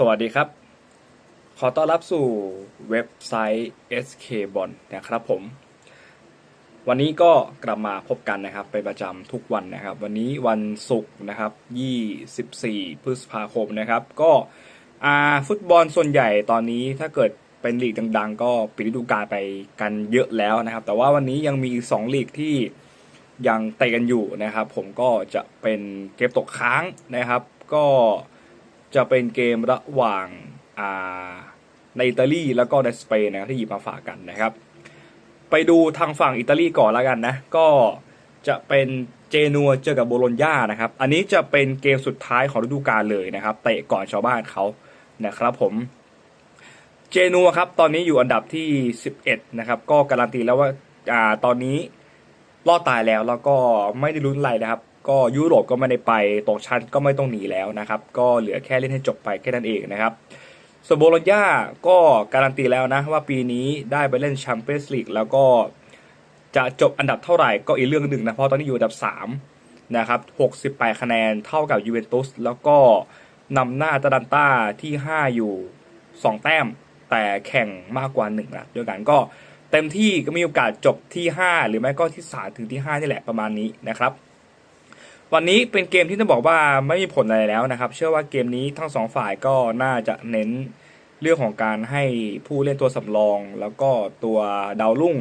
สวัสดีครับ ขอต้อนรับสู่เว็บไซต์ SK b o n นะครับผม วันนี้ก็กลับมาพบกันนะครับ เป็นประจำทุกวันนะครับ วันนี้วันศุกร์นะครับ 24 พฤษภาคมนะครับ ก็อาฟุตบอลส่วนใหญ่ตอนนี้ถ้าเกิดเป็นลีกดัง ๆ ก็ปิดฤดูกาลไปกันเยอะแล้วนะครับ แต่ว่าวันนี้ยังมีอีกสองลีกที่ยังเตะกันอยู่นะครับ ผมก็จะเป็นเกมตกค้างนะครับ ก็ จะเป็นเกมระหว่างอ่าในอิตาลีแล้วก็ในสเปนนะครับที่หยิบมาฝากกันนะครับ ไปดูทางฝั่งอิตาลีก่อนแล้วกันนะ ก็จะเป็นเจนัวเจอกับโบโลญญานะครับ อันนี้จะเป็นเกมสุดท้ายของฤดูกาลเลยนะครับเตะก่อนชาวบ้านเขานะครับผมเจนัวครับตอนนี้อยู่อันดับที่ 11 นะครับ ก็การันตีแล้วว่าอ่าตอนนี้รอดตายแล้วแล้วก็ไม่ได้ลุ้นอะไรนะครับ ก็ยุโรปก็ไม่ได้ไปตกชั้นก็ไม่ต้องหนีแล้วนะครับ ก็เหลือแค่เล่นให้จบไปแค่นั้นเองนะครับส่วนโบโลญญาก็การันตีแล้วนะว่าปีนี้ได้ไปเล่นแชมเปี้ยนส์ลีกแล้วก็จะจบอันดับเท่าไหร่ก็อีกเรื่องหนึ่งนะเพราะตอนนี้อยู่อันดับ3นะครับ68คะแนนเท่ากับยูเวนตุสแล้วก็นำหน้าตาลันตาที่ 5 อยู่ 2 แต้ม แต่แข่งมากกว่า1นัดด้วยกันก็เต็มที่ก็มีโอกาสจบที่ 5 หรือไม่ก็ที่3ถึงที่ 5 นี่แหละประมาณนี้นะครับ วันนี้เป็นเกมที่ต้องบอกว่าไม่มีผลอะไรแล้วนะครับ เชื่อว่าเกมนี้ทั้งสองฝ่ายก็น่าจะเน้นเรื่องของการให้ผู้เล่นตัวสำรอง แล้วก็ตัวดาวรุ่ง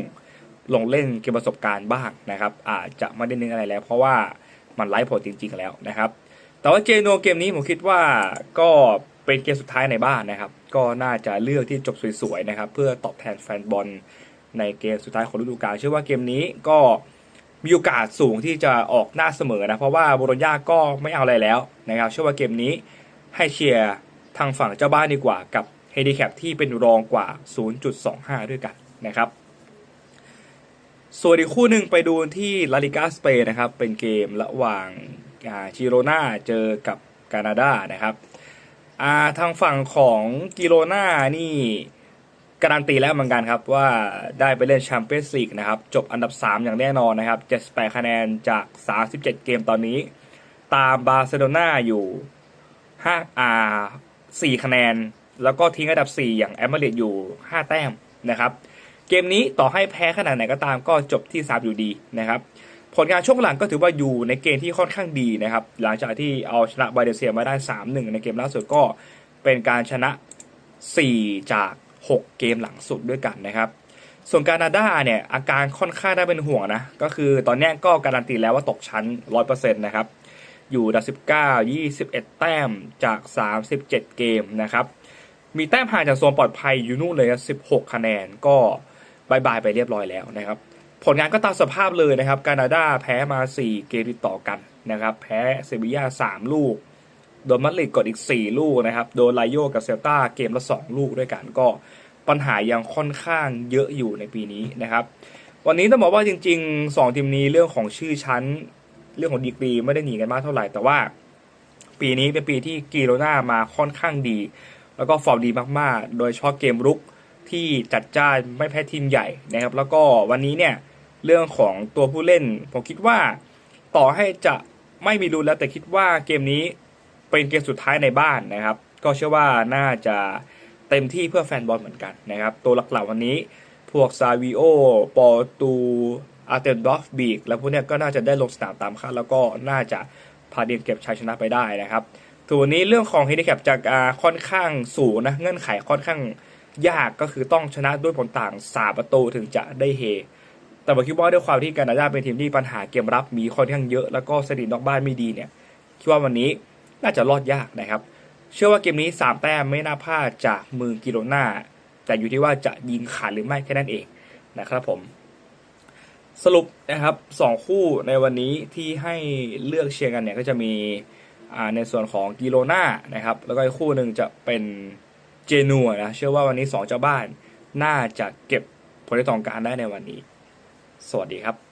ลงเล่นเกมประสบการณ์บ้างนะครับ อาจจะไม่ได้เน้นอะไรแล้ว เพราะว่ามันไร้ผลจริง ๆ แล้วนะครับ แต่ว่าเจโนเกมนี้ผมคิดว่าก็เป็นเกมสุดท้ายในบ้านนะครับ ก็น่าจะเลือกที่จบสวยๆนะครับ เพื่อตอบแทนแฟนบอลในเกมสุดท้ายของฤดูกาลเชื่อว่าเกมนี้ก็ มีโอกาสสูงที่จะออกหน้าเสมอนะเพราะว่าโบโลญญาก็ไม่เอาอะไรแล้วนะครับเชื่อว่าเกมนี้ให้เชียร์ทางฝั่งเจ้าบ้านดีกว่ากับเฮดิแคปที่เป็นรองกว่า 0.25 ด้วยกันนะครับส่วนอีกคู่หนึ่งไปดูที่ลาลิกาสเปนนะครับ เป็นเกมระหว่างชิโรนาเจอกับกานาดานะครับอาทางฝั่งของกิโรนานี่ การันตีแล้วเหมือนกันครับว่าได้ไปเล่นแชมเปี้ยนส์ลีกนะครับจบอันดับ 3 อย่างแน่นอนนะครับ78คะแนนจาก 37 เกมตอนนี้ ตามบาร์เซโลนาอยู่5อ่า4คะแนน แล้วก็ทิ้งอันดับ 4 อย่างแอมเบริดอยู่ 5 แต้มนะครับ เกมนี้ต่อให้แพ้ขนาดไหนก็ตามก็จบที่ 3 อยู่ดีนะครับ ผลงานช่วงหลังก็ถือว่าอยู่ในเกณฑ์ที่ค่อนข้างดีนะครับ หลังจากที่เอาชนะไบเดเซียมาได้ 3-1 ในเกมล่าสุดก็เป็นการชนะ 4 จาก 6 เกมหลังสุดด้วยกันนะครับส่วนกานาดาเนี่ยอาการค่อนข้างได้เป็นห่วงนะ ก็คือตอนนี้ก็การันตีแล้วว่าตกชั้น 100%นะครับ อยู่อันดับ19 21แต้มจาก 37 เกมนะครับ มีแต้มห่างจากโซนปลอดภัยอยู่นู่นเลย16คะแนนก็บายบายไปเรียบร้อยแล้วนะครับ ผลงานก็ตามสภาพเลยนะครับกานาดาแพ้มา 4 เกมติดต่อกันนะครับ แพ้เซบียา3 ลูก โดนมาดริดกดอีก 4 ลูกนะครับ โดนไลโยกับเซลตาเกมละ 2 ลูกด้วยกันก็ปัญหายังค่อนข้างเยอะอยู่ในปีนี้นะครับ วันนี้ต้องบอกว่าจริง ๆ 2 ทีมนี้เรื่องของชื่อชั้น เรื่องของดีกรีไม่ได้หนีกันมากเท่าไหร่ แต่ว่า ปีนี้เป็นปีที่กีโรนามาค่อนข้างดี แล้วก็ฟอร์มดีมากๆ โดยเฉพาะเกมรุกที่จัดจ้านไม่แพ้ทีมใหญ่นะครับ แล้วก็วันนี้เนี่ยเรื่องของตัวผู้เล่นผมคิดว่าต่อให้จะไม่มีรุนแล้วแต่คิดว่าเกมนี้ เป็นเกมสุดท้ายในบ้านนะครับ ก็เชื่อว่าน่าจะเต็มที่เพื่อแฟนบอลเหมือนกันนะครับ ตัวหลักๆวันนี้พวกซาวิโอปอตูอาร์เตนดอฟบีกแล้วพวกเนี้ยก็น่าจะได้ลงสนามตามคาดแล้วก็น่าจะพาเดียนเก็บชัยชนะไปได้นะครับตัวนี้เรื่องของเฮดิแคปจากค่อนข้างสูงนะเงื่อนไขค่อนข้างยากก็คือต้องชนะด้วยผลต่างสาประตูถึงจะได้เฮ แต่ผมคิดว่าด้วยความที่แคนาดาเป็นทีมที่ปัญหาเกมรับมีค่อนข้างเยอะแล้วก็สถิตินอกบ้านไม่ดีเนี่ยคิดว่าวันนี้ น่าจะรอดยากนะครับ เชื่อว่าเกมนี้ 3 แต้มไม่น่าพลาดจากมือกิโลนาแต่อยู่ที่ว่าจะยิงขาดหรือไม่แค่นั้นเองนะครับผม สรุปนะครับสองคู่ในวันนี้ที่ให้เลือกเชียร์กันเนี่ยก็จะมีในส่วนของกิโลนานะครับ แล้วก็อีกคู่หนึ่งจะเป็นเจนัวนะเชื่อว่าวันนี้สองเจ้าบ้าน น่าจะเก็บผลที่ต้องการได้ในวันนี้ สวัสดีครับ